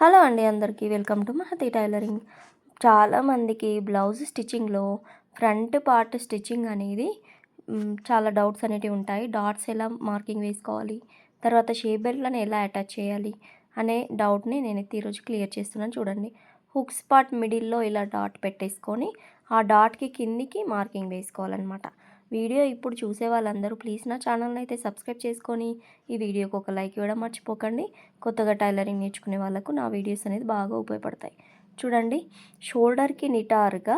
Hello అండి అందరికీ welcome to Mahathi tailoring. చాలామందికి బ్లౌజ్ స్టిచ్చింగ్లో ఫ్రంట్ పార్ట్ స్టిచ్చింగ్ అనేది చాలా డౌట్స్ అనేటివి ఉంటాయి. డాట్స్ ఎలా మార్కింగ్ వేసుకోవాలి తర్వాత షేప్ బెల్ట్లను ఎలా అటాచ్ చేయాలి అనే డౌట్ని నేను ఈరోజు క్లియర్ చేస్తున్నాను చూడండి. హుక్స్ పార్ట్ మిడిల్లో ఇలా డాట్ పెట్టేసుకొని ఆ డాట్కి కిందికి మార్కింగ్ వేసుకోవాలన్నమాట. వీడియో ఇప్పుడు చూసే వాళ్ళందరూ ప్లీజ్ నా ఛానల్ని అయితే సబ్స్క్రైబ్ చేసుకొని ఈ వీడియోకి ఒక లైక్ ఇవ్వడం మర్చిపోకండి. కొత్తగా టైలరింగ్ నేర్చుకునే వాళ్ళకు నా వీడియోస్ అనేది బాగా ఉపయోగపడతాయి. చూడండి షోల్డర్కి నిటారుగా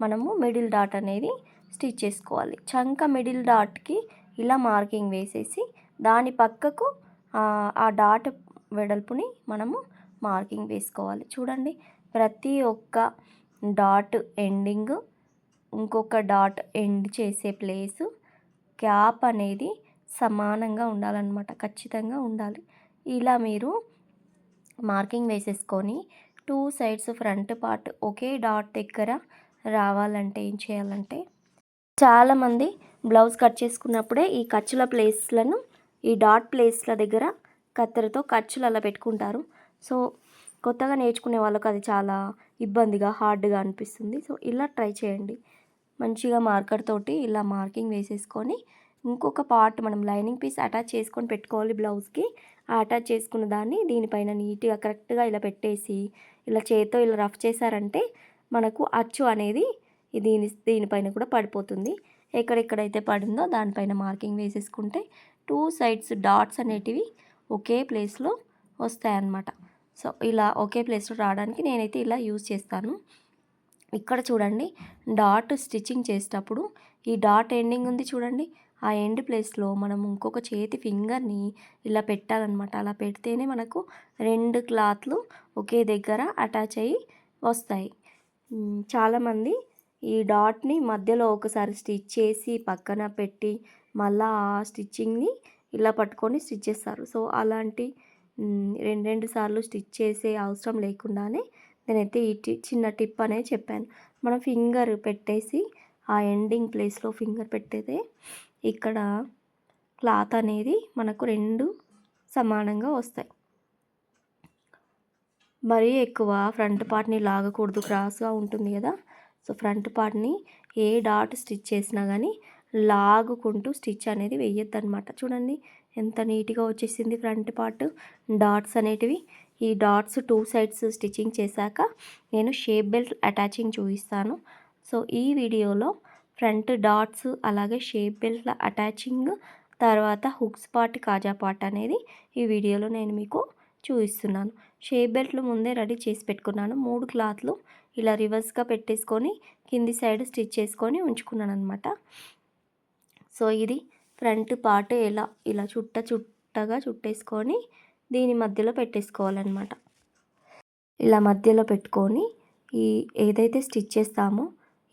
మనము మిడిల్ డాట్ అనేది స్టిచ్ చేసుకోవాలి. చంక మిడిల్ డాట్కి ఇలా మార్కింగ్ వేసేసి దాని పక్కకు ఆ, ఆ డాట్ వెడల్పుని మనము మార్కింగ్ వేసుకోవాలి. చూడండి ప్రతి ఒక్క డాట్ ఎండింగ్ ఇంకొక డాట్ ఎండ్ చేసే ప్లేసు. గ్యాప్ అనేది సమానంగా ఉండాలన్నమాట ఖచ్చితంగా ఉండాలి. ఇలా మీరు మార్కింగ్ వేసేసుకొని టూ సైడ్స్ ఫ్రంట్ పార్ట్ ఒకే డాట్ దగ్గర రావాలంటే ఏం చేయాలంటే చాలామంది బ్లౌజ్ కట్ చేసుకున్నప్పుడే ఈ ఖర్చుల ప్లేస్లను ఈ డాట్ ప్లేస్ల దగ్గర కత్తెరతో ఖర్చులు అలా పెట్టుకుంటారు. సో కొత్తగా నేర్చుకునే వాళ్ళకి అది చాలా ఇబ్బందిగా హార్డ్గా అనిపిస్తుంది. సో ఇలా ట్రై చేయండి. మంచిగా మార్కర్ తోటి ఇలా మార్కింగ్ వేసేసుకొని ఇంకొక పార్ట్ మనం లైనింగ్ పీస్ అటాచ్ చేసుకొని పెట్టుకోవాలి బ్లౌజ్కి. ఆ అటాచ్ చేసుకున్న దాన్ని దీనిపైన నీట్గా కరెక్ట్గా ఇలా పెట్టేసి ఇలా చేత్తో ఇలా రఫ్ చేశారంటే మనకు అచ్చు అనేది దీని దీనిపైన కూడా పడిపోతుంది. ఎక్కడెక్కడైతే పడిందో దానిపైన మార్కింగ్ వేసేసుకుంటే టూ సైడ్స్ డాట్స్ అనేటివి ఒకే ప్లేస్లో వస్తాయన్నమాట. సో ఇలా ఒకే ప్లేస్లో రావడానికి నేనైతే ఇలా యూజ్ చేస్తాను. ఇక్కడ చూడండి డాట్ స్టిచ్చింగ్ చేసేటప్పుడు ఈ డాట్ ఎండింగ్ ఉంది చూడండి ఆ ఎండ్ ప్లేస్లో మనం ఇంకొక చేతి ఫింగర్ని ఇలా పెట్టాలన్నమాట. అలా పెడితేనే మనకు రెండు క్లాత్లు ఒకే దగ్గర అటాచ్ అయ్యి వస్తాయి. చాలామంది ఈ డాట్ని మధ్యలో ఒకసారి స్టిచ్ చేసి పక్కన పెట్టి మళ్ళీ ఆ స్టిచ్చింగ్ని ఇలా పట్టుకొని స్టిచ్ చేస్తారు. సో అలాంటి రెండు రెండు సార్లు స్టిచ్ చేసే అవసరం లేకుండానే నేనైతే ఈ చిన్న టిప్ అనేది చెప్పాను. మనం ఫింగర్ పెట్టేసి ఆ ఎండింగ్ ప్లేస్లో ఫింగర్ పెట్టేదే ఇక్కడ క్లాత్ అనేది మనకు రెండు సమానంగా వస్తాయి. మరీ ఎక్కువ ఫ్రంట్ పార్ట్ని లాగకూడదు క్రాస్గా ఉంటుంది కదా. సో ఫ్రంట్ పార్ట్ని ఏ డాట్ స్టిచ్ చేసినా కానీ లాగుకుంటూ స్టిచ్ అనేది వేయొద్దు అనమాట చూడండి ఎంత నీట్గా వచ్చేసింది ఫ్రంట్ పార్ట్. డాట్స్ అనేటివి. ఈ డాట్స్ టూ సైడ్స్ స్టిచ్చింగ్ చేశాక నేను షేప్ బెల్ట్ అటాచింగ్ చూపిస్తాను. సో ఈ వీడియోలో ఫ్రంట్ డాట్స్ అలాగే షేప్ బెల్ట్ల అటాచింగ్ తర్వాత హుక్స్ పార్ట్ కాజా పార్ట్ అనేది ఈ వీడియోలో నేను మీకు చూపిస్తున్నాను. షేప్ బెల్ట్లు ముందే రెడీ చేసి పెట్టుకున్నాను. మూడు క్లాత్లు ఇలా రివర్స్గా పెట్టేసుకొని కింది సైడ్ స్టిచ్ చేసుకొని ఉంచుకున్నాను అనమాట సో ఇది ఫ్రంట్ పార్ట్ ఎలా ఇలా చుట్ట చుట్టగా చుట్టేసుకొని దీని మధ్యలో పెట్టేసుకోవాలన్నమాట. ఇలా మధ్యలో పెట్టుకొని ఈ ఏదైతే స్టిచ్ చేస్తామో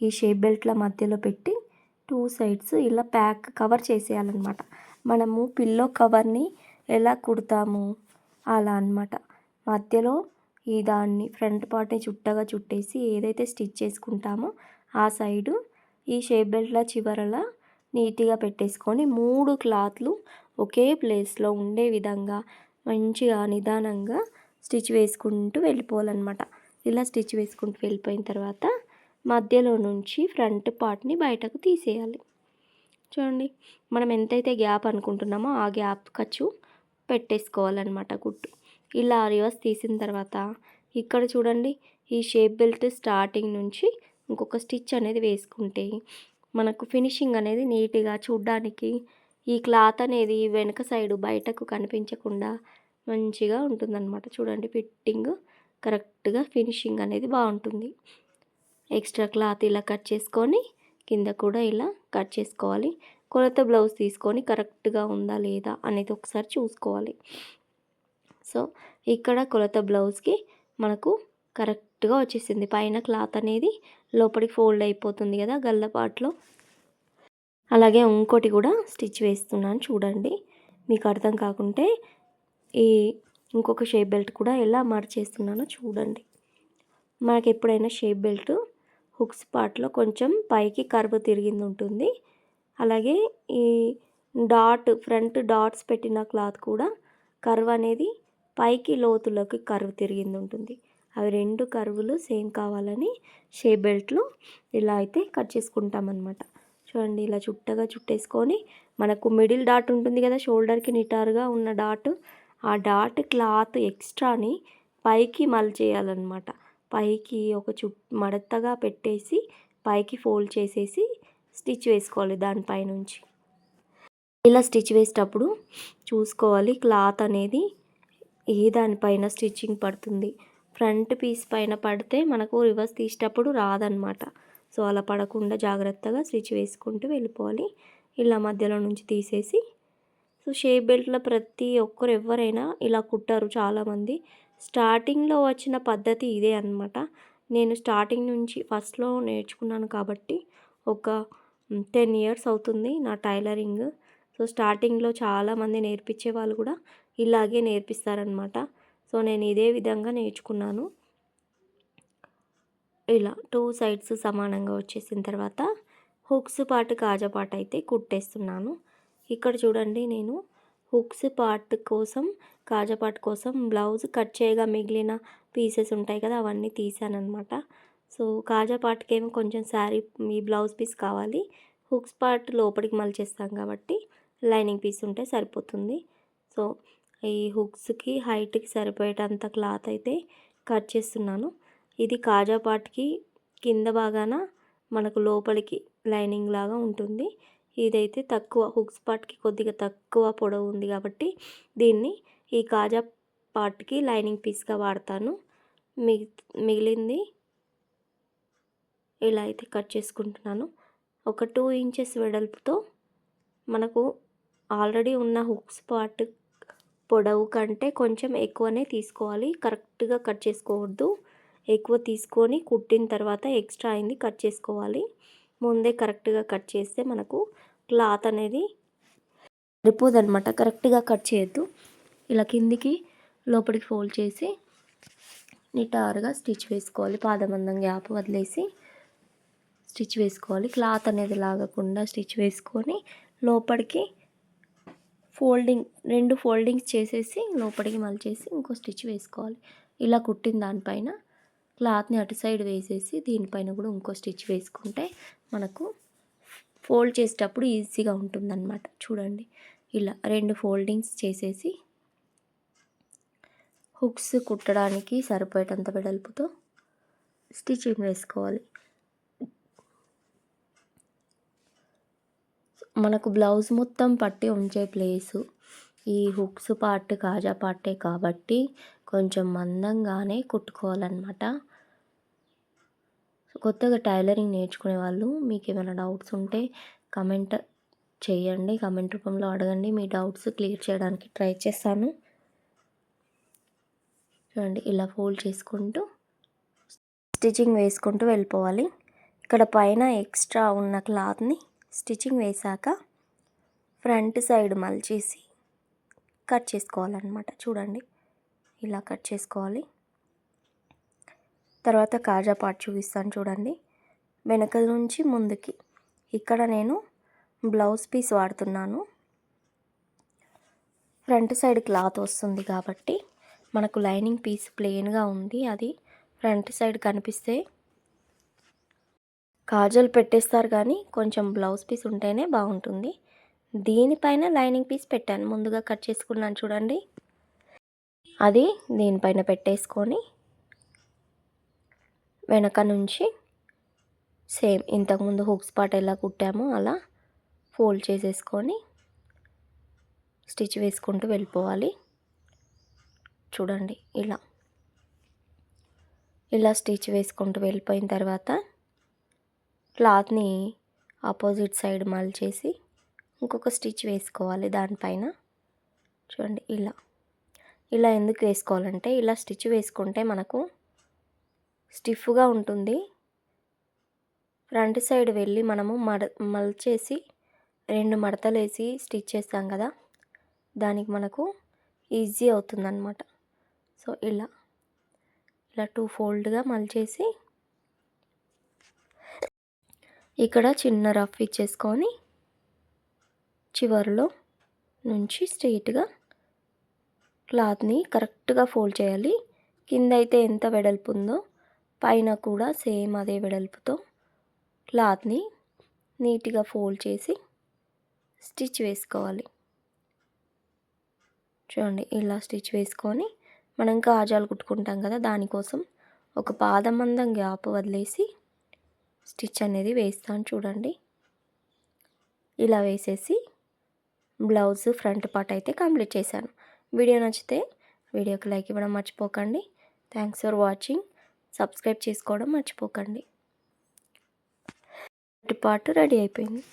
ఈ షేప్ బెల్ట్ల మధ్యలో పెట్టి టూ సైడ్స్ ఇలా ప్యాక్ కవర్ చేసేయాలన్నమాట. మనము పిల్లో కవర్ని ఎలా కుడతాము అలా అన్నమాట. మధ్యలో ఈ దాన్ని ఫ్రంట్ పార్ట్ని చుట్టగా చుట్టేసి ఏదైతే స్టిచ్ చేసుకుంటామో ఆ సైడు ఈ షేప్ బెల్ట్ల చివరలా నీట్గా పెట్టేసుకొని మూడు క్లాత్లు ఒకే ప్లేస్లో ఉండే విధంగా మంచిగా నిదానంగా స్టిచ్ వేసుకుంటూ వెళ్ళిపోవాలన్నమాట. ఇలా స్టిచ్ వేసుకుంటూ వెళ్ళిపోయిన తర్వాత మధ్యలో నుంచి ఫ్రంట్ పార్ట్ని బయటకు తీసేయాలి. చూడండి మనం ఎంతైతే గ్యాప్ అనుకుంటున్నామో ఆ గ్యాప్ ఖర్చు పెట్టేసుకోవాలన్నమాట కుట్టు. ఇలా రివర్స్ తీసిన తర్వాత ఇక్కడ చూడండి ఈ షేప్ బెల్ట్ స్టార్టింగ్ నుంచి ఇంకొక స్టిచ్ అనేది వేసుకుంటే మనకు ఫినిషింగ్ అనేది నీట్గా చూడ్డానికి ఈ క్లాత్ అనేది వెనక సైడు బయటకు కనిపించకుండా మంచిగా ఉంటుందన్నమాట. చూడండి ఫిట్టింగ్ కరెక్ట్గా ఫినిషింగ్ అనేది బాగుంటుంది. ఎక్స్ట్రా క్లాత్ ఇలా కట్ చేసుకొని కింద కూడా ఇలా కట్ చేసుకోవాలి. కొలత బ్లౌజ్ తీసుకొని కరెక్ట్గా ఉందా లేదా అనేది ఒకసారి చూసుకోవాలి. సో ఇక్కడ కొలత బ్లౌజ్కి మనకు కరెక్ట్గా వచ్చేసింది. పైన క్లాత్ అనేది లోపలికి ఫోల్డ్ అయిపోతుంది కదా గల్లపాట్లో అలాగే ఇంకోటి కూడా స్టిచ్ వేస్తున్నాను చూడండి. మీకు అర్థం కాకుంటే ఈ ఇంకొక షేప్ బెల్ట్ కూడా ఎలా మార్చేస్తున్నానో చూడండి. మనకి ఎప్పుడైనా షేప్ బెల్ట్ హుక్స్ పార్ట్లో కొంచెం పైకి కర్వ్ తిరిగింది ఉంటుంది. అలాగే ఈ డాట్ ఫ్రంట్ డాట్స్ పెట్టిన క్లాత్ కూడా కర్వ్ అనేది పైకి లోతులోకి కర్వ్ తిరిగింది ఉంటుంది. అవి రెండు కర్వులు సేమ్ కావాలని షేప్ బెల్ట్లో ఇలా అయితే కట్ చేసుకుంటాం అనమాట చూడండి ఇలా చుట్టగా చుట్టేసుకొని మనకు మిడిల్ డాట్ ఉంటుంది కదా షోల్డర్కి నిటారుగా ఉన్న డాట్. ఆ డాట్ క్లాత్ ఎక్స్ట్రాని పైకి మలిచేయాలన్నమాట పైకి ఒక చు మడతగా పెట్టేసి పైకి ఫోల్డ్ చేసేసి స్టిచ్ వేసుకోవాలి దానిపైనుంచి ఇలా స్టిచ్ వేసేటప్పుడు చూసుకోవాలి క్లాత్ అనేది ఏ దానిపైన స్టిచ్చింగ్ పడుతుంది. ఫ్రంట్ పీస్ పైన పడితే మనకు రివర్స్ తీసేటప్పుడు రాదనమాట సో అలా పడకుండా జాగ్రత్తగా స్టిచ్ వేసుకుంటూ వెళ్ళిపోవాలి. ఇలా మధ్యలో నుంచి తీసేసి సో షేప్ బెల్ట్లో ప్రతి ఒక్కరు ఎవరైనా ఇలా కుట్టారు చాలామంది. స్టార్టింగ్లో వచ్చిన పద్ధతి ఇదే అనమాట నేను స్టార్టింగ్ నుంచి ఫస్ట్లో నేర్చుకున్నాను కాబట్టి ఒక టెన్ ఇయర్స్ అవుతుంది నా టైలరింగ్. సో స్టార్టింగ్లో చాలామంది నేర్పించే వాళ్ళు కూడా ఇలాగే నేర్పిస్తారనమాట సో నేను ఇదే విధంగా నేర్చుకున్నాను. ఇలా టూ సైడ్స్ సమానంగా వచ్చేసిన తర్వాత హుక్స్ పార్ట్ కాజా పార్ట్ అయితే కుట్టేస్తున్నాను. ఇక్కడ చూడండి నేను హుక్స్ పార్ట్ కోసం కాజా పార్ట్ కోసం బ్లౌజ్ కట్ చేయగా మిగిలిన పీసెస్ ఉంటాయి కదా అవన్నీ తీసానమాట సో కాజా పార్ట్కేమో కొంచెం శారీ మీ బ్లౌజ్ పీస్ కావాలి. హుక్స్ పార్ట్ లోపలికి మలిచేస్తాం కాబట్టి లైనింగ్ పీస్ ఉంటే సరిపోతుంది. సో ఈ హుక్స్కి హైట్కి సరిపోయేటంత క్లాత్ అయితే కట్ చేస్తున్నాను. ఇది కాజా పార్ట్కి కింద భాగాన మనకు లోపలికి లైనింగ్ లాగా ఉంటుంది. ఇదైతే తక్కువ హుక్స్ పార్ట్కి కొద్దిగా తక్కువ పొడవు ఉంది కాబట్టి దీన్ని ఈ కాజా పార్ట్కి లైనింగ్ పీస్గా వాడతాను. మిగి మిగిలింది ఇలా అయితే కట్ చేసుకుంటున్నాను. ఒక టూ ఇంచెస్ వెడల్పుతో మనకు ఆల్రెడీ ఉన్న హుక్స్ పార్ట్ పొడవు కంటే కొంచెం ఎక్కువనే తీసుకోవాలి. కరెక్ట్గా కట్ చేసుకోవద్దు. ఎక్కువ తీసుకొని కుట్టిన తర్వాత ఎక్స్ట్రా అయింది కట్ చేసుకోవాలి. ముందే కరెక్ట్గా కట్ చేస్తే మనకు క్లాత్ అనేది సరిపోదనమాట కరెక్ట్గా కట్ చేయొద్దు. ఇలా కిందికి లోపలికి ఫోల్డ్ చేసి నిటారుగా స్టిచ్ వేసుకోవాలి. పాదమందం గ్యాప్ వదిలేసి స్టిచ్ వేసుకోవాలి. క్లాత్ అనేది లాగకుండా స్టిచ్ వేసుకొని లోపలికి ఫోల్డింగ్ రెండు ఫోల్డింగ్స్ చేసేసి లోపలికి మలిచేసి ఇంకో స్టిచ్ వేసుకోవాలి. ఇలా కుట్టిన దానిపైన క్లాత్ని అటు సైడ్ వేసేసి దీనిపైన కూడా ఇంకో స్టిచ్ వేసుకుంటే మనకు ఫోల్డ్ చేసేటప్పుడు ఈజీగా ఉంటుందన్నమాట. చూడండి ఇలా రెండు ఫోల్డింగ్స్ చేసేసి హుక్స్ కుట్టడానికి సరిపోయేటంత వెడల్పుతో స్టిచ్చింగ్ వేసుకోవాలి. మనకు బ్లౌజ్ మొత్తం పట్టి ఉంచే ప్లేసు. ఈ హుక్స్ పార్ట్ కాజా పార్టే కాబట్టి కొంచెం మందంగానే కుట్టుకోవాలన్నమాట. కొత్తగా టైలరింగ్ నేర్చుకునే వాళ్ళు మీకు ఏమైనా డౌట్స్ ఉంటే కమెంట్ చేయండి. కమెంట్ రూపంలో అడగండి. మీ డౌట్స్ క్లియర్ చేయడానికి ట్రై చేస్తాను. చూడండి ఇలా ఫోల్డ్ చేసుకుంటూ స్టిచ్చింగ్ వేసుకుంటూ వెళ్ళిపోవాలి. ఇక్కడ పైన ఎక్స్ట్రా ఉన్న క్లాత్ని స్టిచ్చింగ్ వేసాక ఫ్రంట్ సైడ్ మలిచేసి కట్ చేసుకోవాలన్నమాట. చూడండి. ఇలా కట్ చేసుకోవాలి. తర్వాత కాజా పార్ట్ చూపిస్తాను చూడండి. వెనక నుంచి ముందుకి. ఇక్కడ నేను బ్లౌజ్ పీస్ వాడుతున్నాను. ఫ్రంట్ సైడ్ క్లాత్ వస్తుంది కాబట్టి మనకు లైనింగ్ పీస్ ప్లెయిన్గా ఉంది. అది ఫ్రంట్ సైడ్ కనిపిస్తే కాజల్ పెట్టేస్తారు కానీ కొంచెం బ్లౌజ్ పీస్ ఉంటేనే బాగుంటుంది. దీనిపైన లైనింగ్ పీస్ పెట్టాను. ముందుగా కట్ చేసుకున్నాను చూడండి. అది దీనిపైన పెట్టేసుకొని వెనక నుంచి సేమ్ ఇంతకుముందు హుక్స్ పాట ఎలా కుట్టామో అలా ఫోల్డ్ చేసేసుకొని స్టిచ్ వేసుకుంటూ వెళ్ళిపోవాలి. చూడండి ఇలా. ఇలా స్టిచ్ వేసుకుంటూ వెళ్ళిపోయిన తర్వాత క్లాత్ని ఆపోజిట్ సైడ్ మలిచేసి ఇంకొక స్టిచ్ వేసుకోవాలి దానిపైన. చూడండి ఇలా. ఇలా ఎందుకు వేసుకోవాలంటే ఇలా స్టిచ్ వేసుకుంటే మనకు స్టిఫ్గా ఉంటుంది. ఫ్రంట్ సైడ్ వెళ్ళి మనము మడ మలిచేసి రెండు మడతలు వేసి స్టిచ్ చేస్తాం కదా దానికి మనకు ఈజీ అవుతుందన్నమాట. సో ఇలా. ఇలా టూ ఫోల్డ్గా మలిచేసి ఇక్కడ చిన్న రఫ్ ఇచ్చేసుకొని చివరిలో నుంచి స్ట్రైట్గా క్లాత్ని కరెక్ట్గా ఫోల్డ్ చేయాలి. కింద అయితే ఎంత వెడల్పు ఉందో పైన కూడా సేమ్ అదే వెడల్పుతో క్లాత్ని నీట్గా ఫోల్డ్ చేసి స్టిచ్ వేసుకోవాలి. చూడండి ఇలా స్టిచ్ వేసుకొని మనం కాజాలు కుట్టుకుంటాం కదా దానికోసం ఒక పాదం అందం గ్యాప్ వదిలేసి స్టిచ్ అనేది వేస్తాను చూడండి. ఇలా వేసేసి బ్లౌజ్ ఫ్రంట్ పార్ట్ అయితే కంప్లీట్ చేశాను. వీడియో నచ్చితే వీడియోకి లైక్ ఇవ్వడం మర్చిపోకండి. థ్యాంక్స్ ఫర్ వాచింగ్ సబ్స్క్రైబ్ చేసుకోవడం మర్చిపోకండి. ఫ్రంట్ పార్ట్ రెడీ అయిపోయింది.